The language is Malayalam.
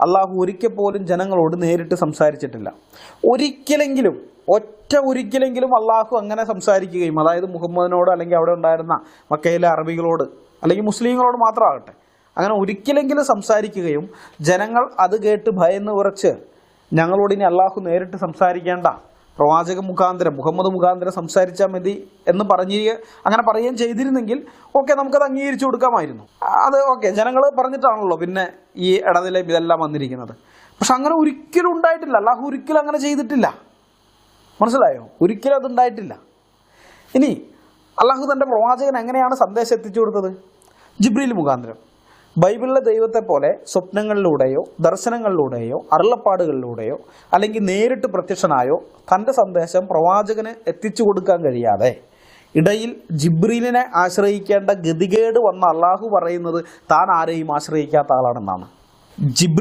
അള്ളാഹു ഒരിക്കൽ പോലും ജനങ്ങളോട് നേരിട്ട് സംസാരിച്ചിട്ടില്ല. ഒരിക്കലെങ്കിലും ഒറ്റ ഒരിക്കലെങ്കിലും അള്ളാഹു അങ്ങനെ സംസാരിക്കുകയും അതായത് മുഹമ്മദിനോട് അല്ലെങ്കിൽ അവിടെ ഉണ്ടായിരുന്ന മക്കയിലെ അറബികളോട് അല്ലെങ്കിൽ മുസ്ലിങ്ങളോട് മാത്രമാകട്ടെ അങ്ങനെ ഒരിക്കലെങ്കിലും സംസാരിക്കുകയും ജനങ്ങൾ അത് കേട്ട് ഭയന്ന് ഉറച്ച് ഞങ്ങളോട് ഇനി അള്ളാഹു നേരിട്ട് സംസാരിക്കേണ്ട പ്രവാചക മുഖാന്തരം മുഹമ്മദ് മുഖാന്തരം സംസാരിച്ചാൽ മതി എന്ന് പറഞ്ഞ് അങ്ങനെ പറയുകയും ചെയ്തിരുന്നെങ്കിൽ ഓക്കെ നമുക്കത് അംഗീകരിച്ചു കൊടുക്കാമായിരുന്നു. അത് ഓക്കെ ജനങ്ങൾ പറഞ്ഞിട്ടാണല്ലോ പിന്നെ ഈ ഇടനിലയും ഇതെല്ലാം വന്നിരിക്കുന്നത്. പക്ഷെ അങ്ങനെ ഒരിക്കലും ഉണ്ടായിട്ടില്ല. അല്ലാഹു ഒരിക്കലും അങ്ങനെ ചെയ്തിട്ടില്ല. മനസ്സിലായോ? ഒരിക്കലും അതുണ്ടായിട്ടില്ല ഇനി അള്ളാഹു തന്റെ പ്രവാചകൻ എങ്ങനെയാണ് സന്ദേശം എത്തിച്ചു കൊടുത്തത്? ജിബ്രീൽ മുഖാന്തരം. ബൈബിളിലെ ദൈവത്തെ പോലെ സ്വപ്നങ്ങളിലൂടെയോ ദർശനങ്ങളിലൂടെയോ അരുളപ്പാടുകളിലൂടെയോ അല്ലെങ്കിൽ നേരിട്ട് പ്രത്യക്ഷനായോ തന്റെ സന്ദേശം പ്രവാചകന് എത്തിച്ചു കൊടുക്കാൻ കഴിയാതെ ഇടയിൽ ജിബ്രീലിനെ ആശ്രയിക്കേണ്ട ഗതികേട് വന്ന അള്ളാഹു പറയുന്നത് താൻ ആരെയും ആശ്രയിക്കാത്ത ആളാണെന്നാണ്. ജിബ്രീൽ